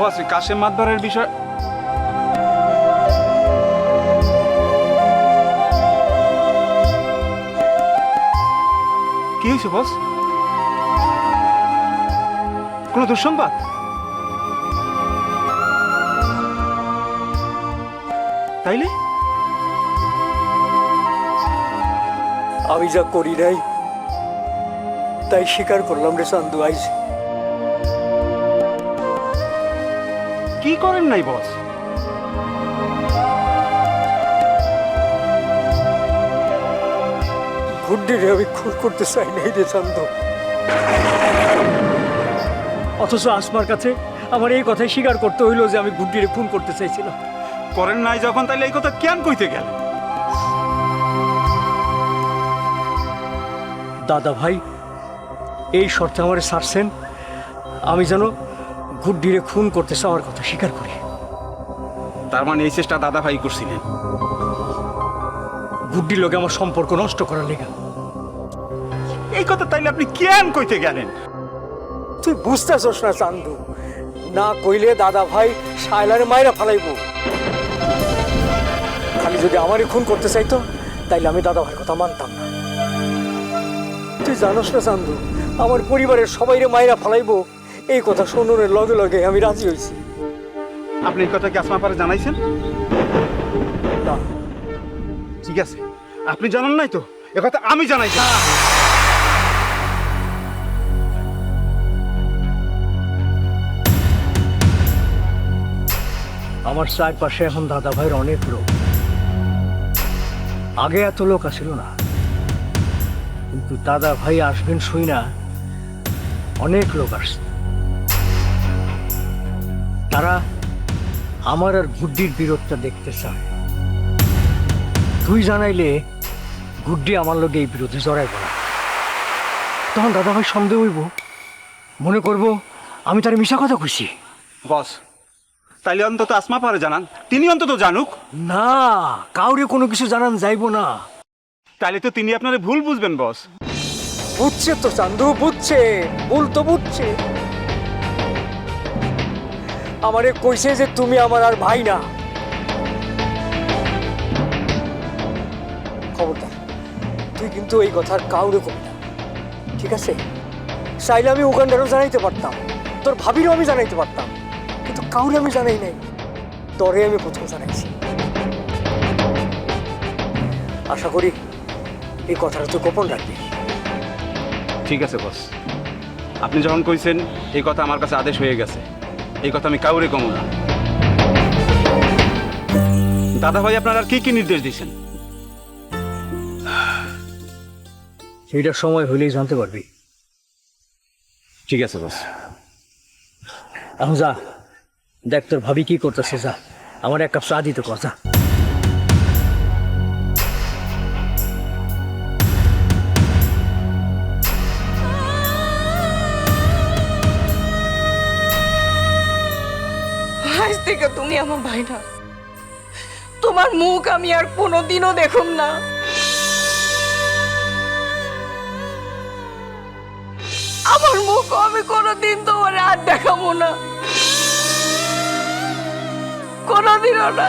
বস কাশেম মাতবরের বিষয় কি হয়েছে, বস? কোনো দুঃসংবাদ? তাইলে? আমি যা করি নাই, তাই স্বীকার করলাম রে চান্দু আইজ। কি করেন নাই বস? গুড্ডি রে আমি খুন করতে চাই নাই রে চান্দু। অথচ আসমার কাছে আমার এই কথাই স্বীকার করতে হইল যে আমি গুড্ডিরে খুন করতে চাইছিলাম। করেন নাই যখন তাইলে এই কথা কেন কইতে গেল দাদা ভাই এই শর্তে আমার ছাড়ছেন আমি যেন গুড্ডিরে খুন করতে চাওয়ার কথা স্বীকার করে। তার মানে এই চেষ্টা দাদা ভাই করছিলেন? গুড্ডির লোকে আমার সম্পর্ক নষ্ট করার লেগা। এই কথা তাইলে আপনি কেন কইতে গেলেন? তুই বুঝতেছস না চান্দু। না কইলে দাদা ভাই শায়লারে মায়েরা ফালাইব। খালি যদি আমারই খুন করতে চাইতো তাইলে আমি দাদা ভাইয়ের কথা মানতাম না। তুই জানোস না চান্দু আমার পরিবারের সবাইরে মায়েরা ফালাইবো এই কথা শোনানোর লগে লগে আমি রাজি হয়েছি আপনি এই কথা কি আসমা পারে জানাইছেন? না। ঠিক আছে। আপনি জানান নাই তো? এ কথা আমি জানাইছি। আমার চারপাশে এখন দাদা ভাইয়ের অনেক লোক। আগে এত লোক আসিল না। কিন্তু দাদা ভাই আসবেন শুই না অনেক লোক আসছে। তারা আমার আর গুড্ডির বিরোধটা দেখতে চায়। তুই জানাইলে গুড্ডি আমার লোকে এই বিরোধে জড়াইব না। তখন দাদা ভাই সন্দেহ হইব। মনে করব আমি তার মিশা কথা খুশি বস তাইলে অন্তত আসমা পারে জানান। তিনি অন্তত জানুক। না কাউরে কোনো কিছু জানান যাইব না। তাইলে তো তিনি আপনার ভুল বুঝবেন বস। বুঝছে তো চান্দু বুঝছে ভুল তো বুঝছে। আমারে কইছে যে তুমি আমার আর ভাই না। খবরদার, তুই কিন্তু এই কথার কাউরে কবি না, ঠিক আছে? চাইলে আমি উগান্ডারও জানাইতে পারতাম, তোর ভাবিরও আমি জানাইতে পারতাম, কিন্তু কাউরে আমি জানাই নাই, তরে আমি প্রথম জানাইছি। আশা করি এই কথাটা তুই গোপন রাখবি। ঠিক আছে, বস। আপনি যখন কইছেন, এই কথা আমার কাছে আদেশ হয়ে গেছে। এই কথা আমি কাউরে কম না। দাদা ভাই আপনার আর কি কি নির্দেশ দিয়েছেন? সেইটা সময় হইলেই জানতে পারবি। ঠিক আছে বস। এখন যা দেখ তোর ভাবি কি করতেছে যা। আমার এক কাপ চা দিতে কথা থেকে তুমি আমার ভাই না। তোমার মুখ আমি আর কোনোদিনও দেখুন না। আমার মুখ আমি কোনোদিন তোমার আর দেখাবো না। কোনোদিনও না।